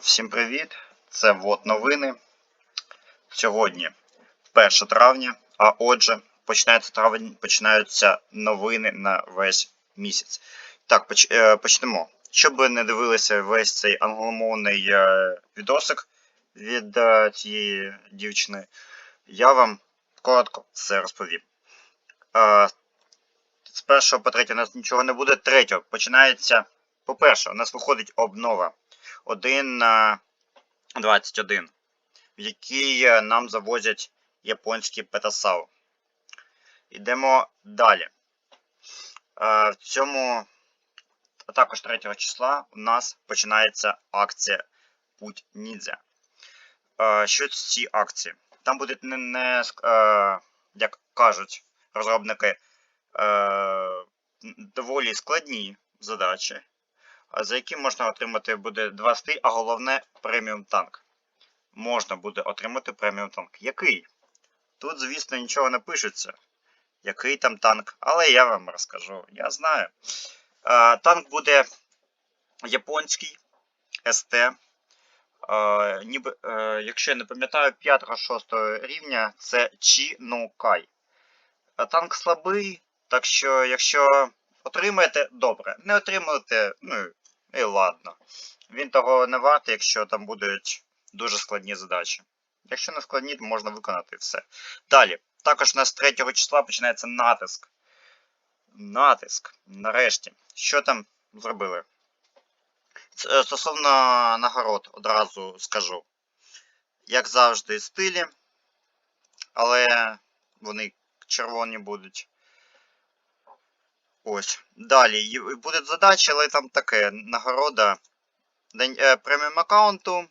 Всім привіт! Це вот новини. Сьогодні 1 травня, а отже, починається травень, починаються новини на весь місяць. Так, е, почнемо. Щоб не дивилися весь цей англомовний е, відосик від е, цієї дівчини, я вам коротко все розповім. З першого по третє у нас нічого не буде. Третього починається. По-перше, у нас виходить обнова 1 на 21, в якій е, нам завозять японський петасау. Йдемо далі. Е, В цьому, а також 3 числа, у нас починається акція Путь Нідзя. Е, Що ці акції? Там будуть не, не е, як кажуть розробники, доволі складні задачі, за які можна отримати буде 2 стиль, а головне преміум танк. Можна буде отримати преміум танк. Який? Тут, звісно, нічого не пишеться. Який там танк, але я вам розкажу. Я знаю. Танк буде японський СТ. Ніби, е, якщо я не пам'ятаю, 5-6 рівня це No Е, Танк слабий, так що, якщо отримаєте, добре. Не отримаєте, ну і ладно. Він того не вартий, якщо там будуть дуже складні задачі. Якщо не складні, то можна виконати все. Далі. Також у нас 3 числа починається натиск. Натиск. Нарешті. Що там зробили? Е, Стосовно нагород, одразу скажу. Як завжди, стилі, але вони червоні будуть. Ось. Далі. І Будуть задачі, але там таке нагорода. Е, преміум аккаунту. Е,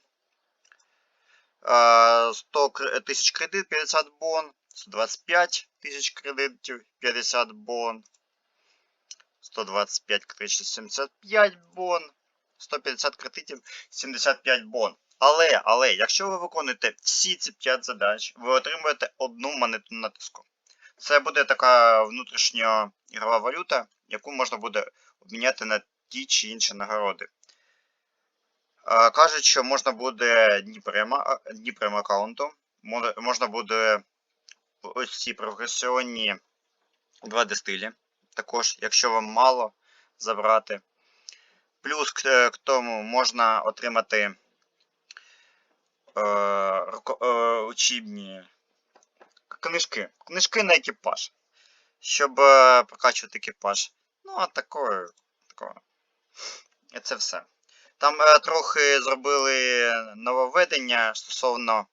100 кр- тисяч кредит 50 бон. 125 тисяч кредитів 50 бон. 125 кредитів 75 бон. 150 кредитів 75 бон. Але, але, якщо ви виконуєте всі ці 5 задач, ви отримуєте одну монету натиску. Це буде така внутрішня ігрова валюта, яку можна буде обміняти на ті чи інші нагороди. Кажуть, що можна буде Дніпрем аккаунту, можна буде ось ці прогресіонні 2D стилі. Також, якщо вам мало забрати. Плюс к, е, тому можна отримати е, е, учебні книжки. Книжки на екіпаж. Щоб е, прокачувати екіпаж. Ну, а такое. такое. Це все. Там е, трохи зробили нововведення стосовно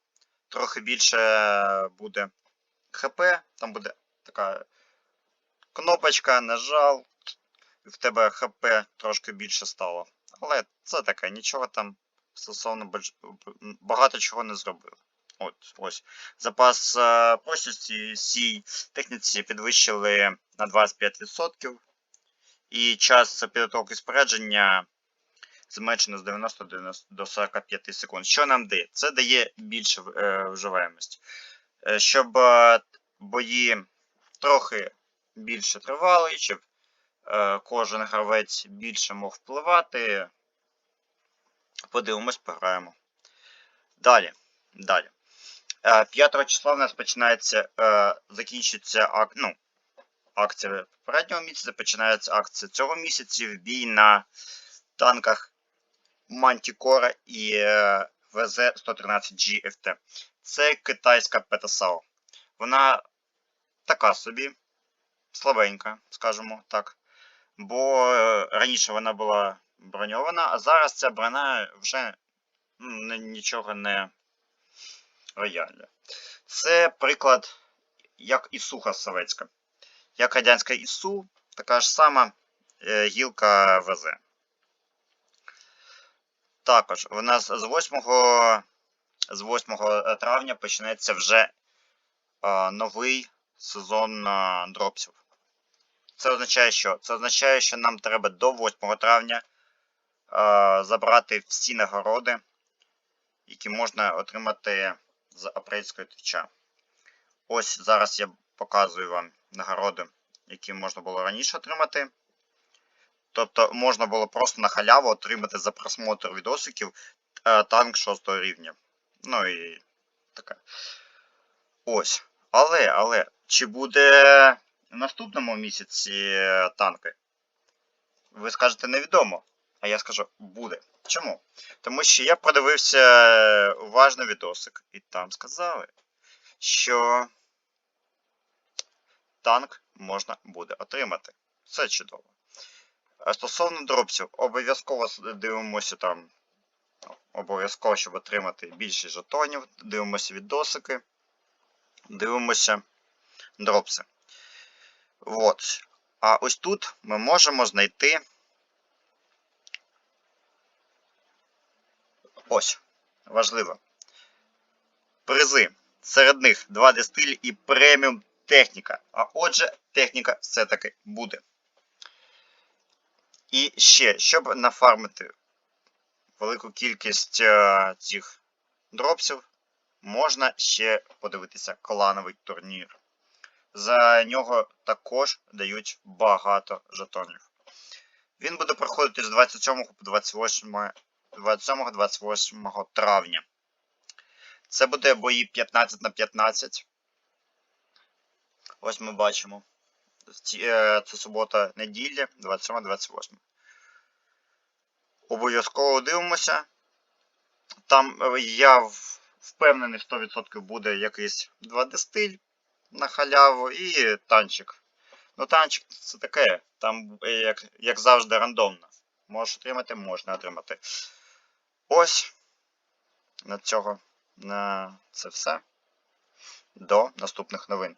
трохи більше буде ХП. Там буде така кнопочка, нажав, і в тебе ХП трошки більше стало. Але це таке, нічого там стосовно багато чого не зробили. От, ось. Запас е, прочності цій техніці підвищили на 25%. І час підготовки спорядження зменшено з 90 до 45 секунд. Що нам дає? Це дає більше е, вживаємості. Е, щоб е, бої трохи більше тривали, щоб кожен гравець більше мог впливати. Подивимось, пограємо. Далі. Далі. Е, 5 числа в нас починається, закінчиться ак, ну, акція попереднього місяця, починається акція цього місяця в бій на танках Manticore і е, ВЗ-113 GFT. Це китайська Петасао. Вона така собі, слабенька, скажімо так. Бо е, раніше вона була броньована, а зараз ця броня вже м, нічого не рояльне. Це приклад, як Ісуха Советська. Як радянська ІСУ, така ж сама е, гілка ВЗ. Також у нас з 8, з 8 травня почнеться вже е, новий сезон е, дропсів. Це означає, що? Це означає, що нам треба до 8 травня забрати всі нагороди, які можна отримати з апрельської твіча. Ось зараз я показую вам нагороди, які можна було раніше отримати. Тобто можна було просто на халяву отримати за просмотр відосиків е, танк 6 рівня. Ну і таке. Ось. Але, але, чи буде в наступному місяці е, танки? Ви скажете невідомо. А я скажу буде. Чому? Тому що я подивився уважно відосик, і там сказали, що танк можна буде отримати. Це чудово. Стосовно дропсів, обов'язково дивимося там. Обов'язково, щоб отримати більше жетонів, дивимося відосики, дивимося дропси. От. А ось тут ми можемо знайти. Ось. Важливо. Призи. Серед них 2D стиль і преміум техніка. А отже, техніка все-таки буде. І ще, щоб нафармити велику кількість е, цих дропсів, можна ще подивитися клановий турнір. За нього також дають багато жетонів. Він буде проходити з 27 по 28 27-28 травня. Це буде бої 15 на 15. Ось ми бачимо. Е, Це субота неділя, 27-28. Обов'язково дивимося. Там е, я впевнений 100% буде якийсь 2D стиль на халяву і танчик. Ну, танчик це таке. Там, е, як, як завжди, рандомно. Можеш отримати, можна отримати. Ось. На цього на це все. До наступних новин.